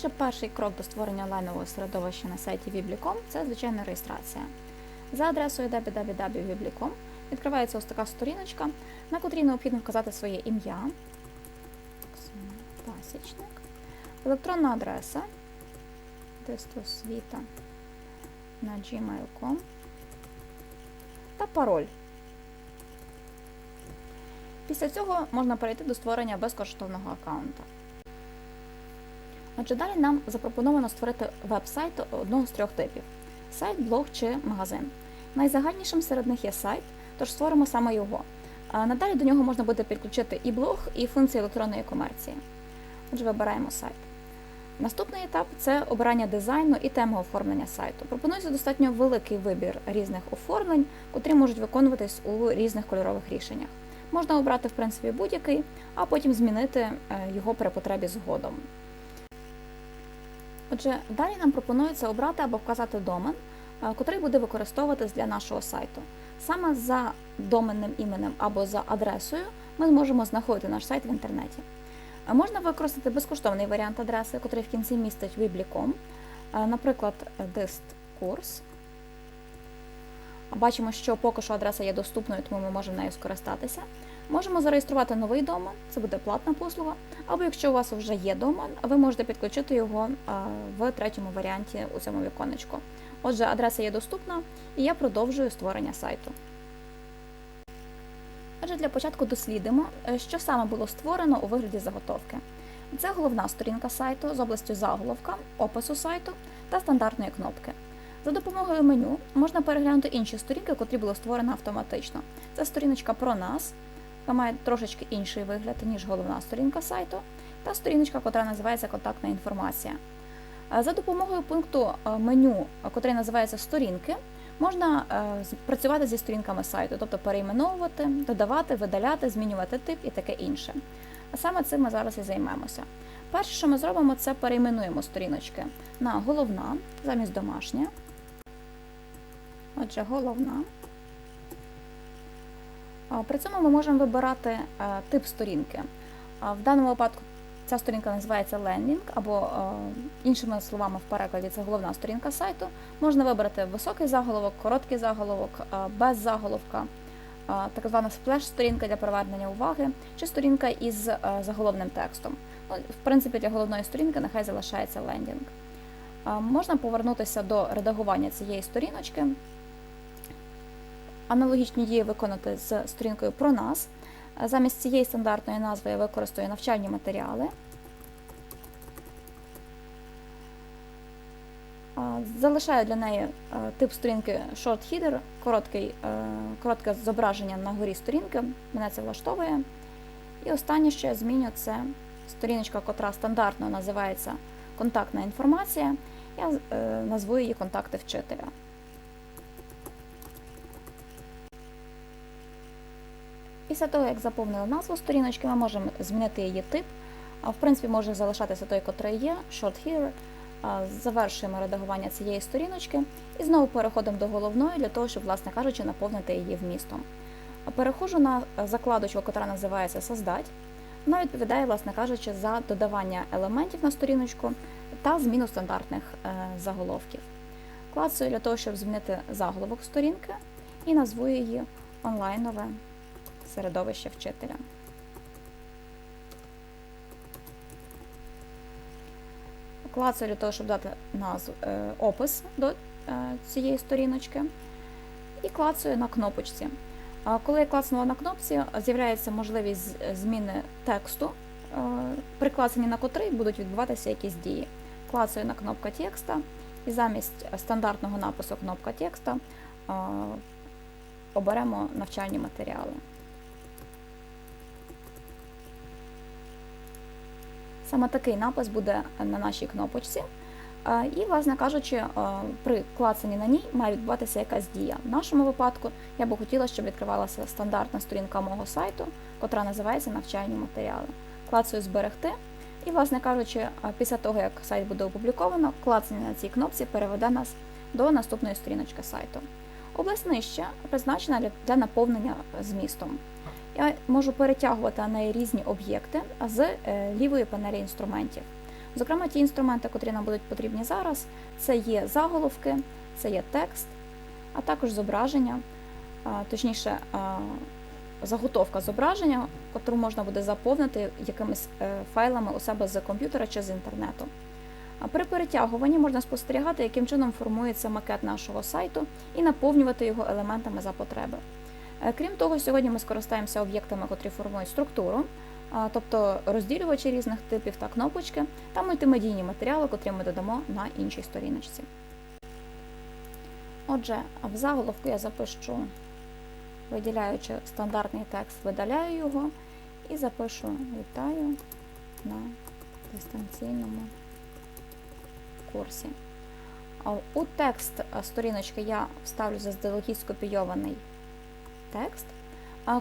Отже, перший крок до створення онлайнового середовища на сайті Viblicom – це звичайна реєстрація. За адресою www.viblicom відкривається ось така сторіночка, на котрій необхідно вказати своє ім'я, Пасічник, електронна адреса, тестосвіта на gmail.com та пароль. Після цього можна перейти до створення безкоштовного аккаунта. Отже, далі нам запропоновано створити веб-сайт одного з трьох типів: сайт, блог чи магазин. Найзагальнішим серед них є сайт, тож створимо саме його. Надалі до нього можна буде підключити і блог, і функції електронної комерції. Отже, вибираємо сайт. Наступний етап це обирання дизайну і теми оформлення сайту. Пропонується достатньо великий вибір різних оформлень, котрі можуть виконуватись у різних кольорових рішеннях. Можна обрати, в принципі, будь-який, а потім змінити е, його при потребі згодом. Отже, далі нам пропонується обрати або вказати домен, е, котрий буде використовуватись для нашого сайту. Саме за доменним іменем або за адресою ми зможемо знаходити наш сайт в інтернеті. Е, Можна використати безкоштовний варіант адреси, який в кінці містить Wiblicom, Е, наприклад, dist курс. Бачимо, що поки що адреса є доступною, тому ми можемо нею скористатися. Можемо зареєструвати новий домен, це буде платна послуга. Або якщо у вас вже є домен, ви можете підключити його в третьому варіанті у цьому віконечку. Отже, адреса є доступна, і я продовжую створення сайту. Отже, для початку дослідимо, е, що саме було створено у вигляді заготовки. Це головна сторінка сайту з областю заголовка, опису сайту та стандартної кнопки. За допомогою меню можна переглянути інші сторінки, котрі були створені автоматично. Це сторіночка про нас, яка має трошечки інший вигляд, ніж головна сторінка сайту, та сторіночка, котра називається Контактна інформація. Е, За допомогою пункту е, меню, котрий називається Сторінки, можна е, працювати зі сторінками сайту, тобто перейменовувати, додавати, видаляти, змінювати тип і таке інше. А саме цим ми зараз і займемося. Перше, що ми зробимо, це перейменуємо сторіночки на головна замість домашня. Отже, головна. При цьому ми можемо вибирати е, тип сторінки. В даному випадку ця сторінка називається лендінг, або е, іншими словами в перекладі це головна сторінка сайту. Можна вибрати високий заголовок, короткий заголовок, е, без заголовка, так звана сплеш-сторінка для привернення уваги, чи сторінка із заголовним текстом. Ну, в принципі, для головної сторінки нехай залишається лендінг. Можна повернутися до редагування цієї сторіночки. Аналогічні дії виконати з сторінкою про нас. Е, Замість цієї стандартної назви я використаю навчальні матеріали. Залишаю для неї е, тип сторінки Short Header, короткий, е, коротке зображення на горі сторінки. Мене це влаштовує. І останнє, що я зміню, це сторіночка, котра стандартно називається Контактна інформація. Я е, назву її Контакти вчителя. Після того, як заповнили назву сторіночки, ми можемо змінити її тип. В принципі, може залишатися той, котрий є, Short Here. Завершуємо редагування цієї сторіночки і знову переходимо до головної для того, щоб, власне кажучи, наповнити її вмістом. А Переходжу на закладочку, яка називається Создать. Вона відповідає, власне кажучи, за додавання елементів на сторіночку та зміну стандартних е, заголовків. Клацаю для того, щоб змінити заголовок сторінки і назву її онлайнове середовище вчителя. Клацаю для того, щоб дати назву, е, опис до е, цієї сторіночки. І клацаю на кнопочці. А Коли я клацнула на кнопці, з'являється можливість зміни тексту, е, при на котрий будуть відбуватися якісь дії. Клацаю на кнопка текста і замість стандартного напису кнопка текста е, оберемо навчальні матеріали. Саме такий напис буде на нашій кнопочці. І, власне кажучи, при клацанні на ній має відбуватися якась дія. В нашому випадку я би хотіла, щоб відкривалася стандартна сторінка мого сайту, котра називається Навчальні матеріали. Клацаю зберегти. І, власне кажучи, після того, як сайт буде опубліковано, клацання на цій кнопці переведе нас до наступної сторіночки сайту. Область нижче призначена для наповнення змістом. Я можу перетягувати на неї різні об'єкти з е, лівої панелі інструментів. Зокрема, ті інструменти, котрі нам будуть потрібні зараз, це є заголовки, це є текст, а також зображення, точніше, заготовка зображення, котру можна буде заповнити якимись е, файлами у себе з комп'ютера чи з інтернету. При перетягуванні можна спостерігати, яким чином формується макет нашого сайту і наповнювати його елементами за потреби. Е, Крім того, сьогодні ми скористаємося об'єктами, котрі формують структуру, тобто розділювачі різних типів та кнопочки та мультимедійні матеріали, котрі ми додамо на іншій сторіночці. Отже, в заголовку я запишу, виділяючи стандартний текст, видаляю його і запишу Вітаю на дистанційному курсі. У текст сторіночки я вставлю заздалегідь скопійований текст,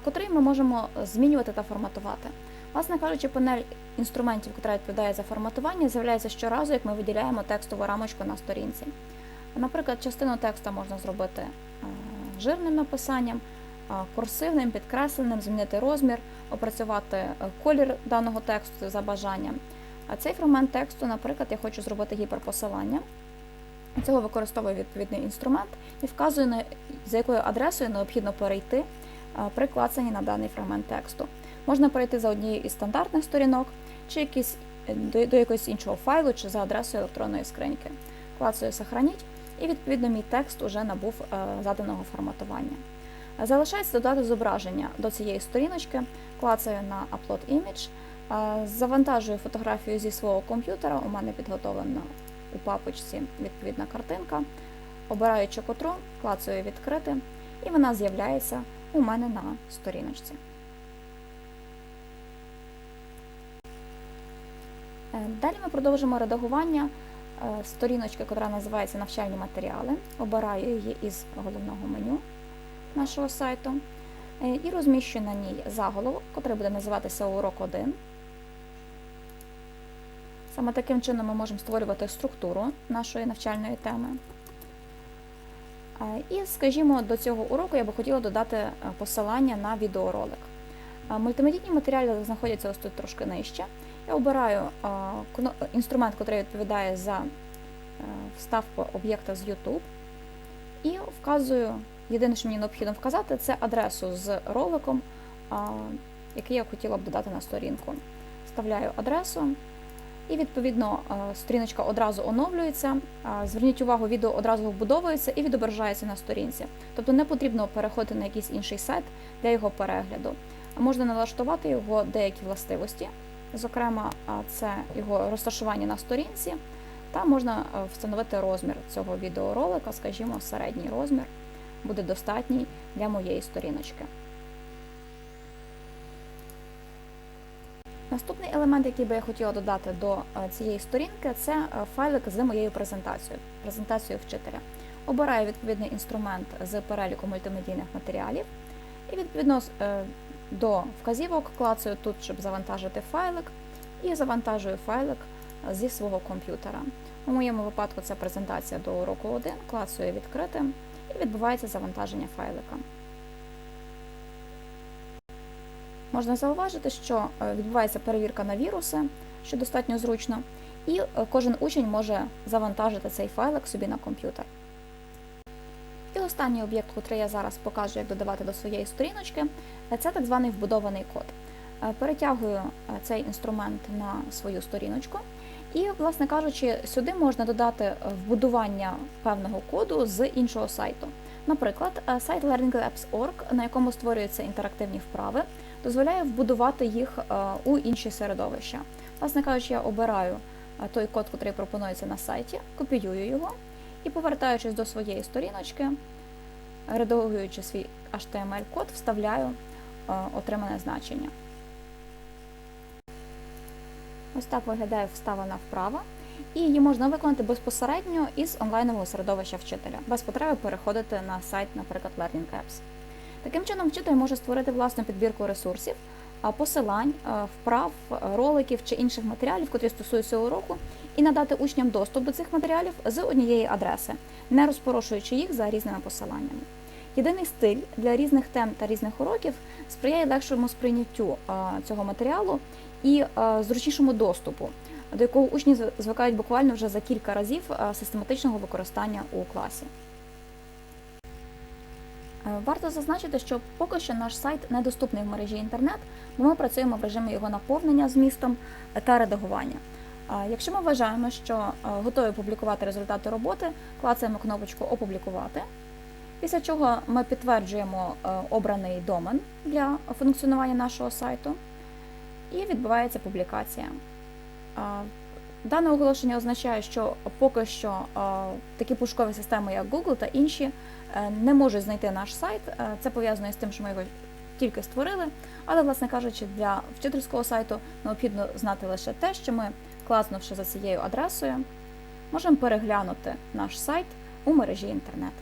котрий ми можемо змінювати та форматувати. Власне кажучи, панель інструментів, яка відповідає за форматування, з'являється щоразу, як ми виділяємо текстову рамочку на сторінці. Наприклад, частину текста можна зробити жирним написанням, курсивним, підкресленим, змінити розмір, опрацювати е, колір даного тексту за бажанням. А цей фрагмент тексту, наприклад, я хочу зробити гіперпосилання. Для Цього використовую відповідний інструмент і вказую, за якою адресою необхідно перейти при клацанні на даний фрагмент тексту. Можна перейти за однією із стандартних сторінок, чи якісь, е, до, до якогось іншого файлу, чи за адресою електронної скриньки. Клацаю Сохраніть, і відповідно мій текст уже набув е, заданого форматування. Залишається додати зображення до цієї сторіночки, клацаю на Upload Image, е, завантажую фотографію зі свого комп'ютера, у мене підготовлена у папочці відповідна картинка, обираю чокотрон, клацаю відкрити, і вона з'являється у мене на сторіночці. Е, Далі ми продовжимо редагування е, сторіночки, яка називається Навчальні матеріали. Обираю її із головного меню нашого сайту е, і розміщую на ній заголовок, який буде називатися Урок 1. Саме таким чином ми можемо створювати структуру нашої навчальної теми. Е, І, скажімо, до цього уроку я би хотіла додати е, посилання на відеоролик. Е, Мультимедійні матеріали знаходяться ось тут трошки нижче. Я обираю інструмент, який відповідає за вставку об'єкта з YouTube, і вказую, єдине, що мені необхідно вказати, це адресу з роликом, який я хотіла б додати на сторінку. Вставляю адресу, і відповідно е, сторіночка одразу оновлюється. Е, Зверніть увагу, відео одразу вбудовується і відображається на сторінці. Тобто не потрібно переходити на якийсь інший сайт для його перегляду. Можна налаштувати його деякі властивості, зокрема, це його розташування на сторінці, та можна е, встановити розмір цього відеоролика, скажімо, середній розмір буде достатній для моєї сторіночки. Наступний елемент, який би я хотіла додати до е, цієї сторінки, це е, файлик з моєю презентацією, презентацією вчителя. Обираю відповідний інструмент з переліку мультимедійних матеріалів і відповідно е, до вказівок клацаю тут, щоб завантажити файлик, і завантажую файлик зі свого комп'ютера. У моєму випадку це презентація до уроку 1, клацаю відкрити і відбувається завантаження файлика. Можна зауважити, що е, відбувається перевірка на віруси, що достатньо зручно, і е, кожен учень може завантажити цей файлик собі на комп'ютер. І останній об'єкт, який я зараз покажу, як додавати до своєї сторіночки, е, це так званий вбудований код. Перетягую цей інструмент на свою сторіночку, і, власне кажучи, сюди можна додати вбудування певного коду з іншого сайту. Наприклад, е, сайт learninglabs.org, на якому створюються інтерактивні вправи, дозволяє вбудувати їх е, у інші середовища. Власне кажучи, я обираю е, той код, який пропонується на сайті, копіюю його і, повертаючись до своєї сторіночки, редагуючи свій HTML-код, вставляю отримане значення. Ось так виглядає вставлена вправа, і її можна виконати безпосередньо із онлайнового середовища вчителя, без потреби переходити на сайт, наприклад, Learning Apps. Таким чином, вчитель може створити власну підбірку ресурсів, посилань, вправ, роликів чи інших матеріалів, які стосуються уроку, і надати учням доступ до цих матеріалів з однієї адреси, не розпорошуючи їх за різними посиланнями. Єдиний стиль для різних тем та різних уроків сприяє легшому сприйняттю цього матеріалу і зручнішому доступу. До якого учні звикають буквально вже за кілька разів е, систематичного використання у класі. Е, Варто зазначити, що поки що наш сайт недоступний в мережі інтернет, бо ми працюємо в режимі його наповнення змістом та редагування. Якщо ми вважаємо, що е, готові публікувати результати роботи, клацаємо кнопочку Опублікувати, після чого ми підтверджуємо е, обраний домен для функціонування нашого сайту, і відбувається публікація. Дане оголошення означає, що поки що такі пошукові системи, як Google та інші, е, не можуть знайти наш сайт. Е, Це пов'язано з тим, що ми його тільки створили. Але, власне кажучи, для вчительського сайту необхідно знати лише те, що ми, класнувши за цією адресою, можемо переглянути наш сайт у мережі інтернет.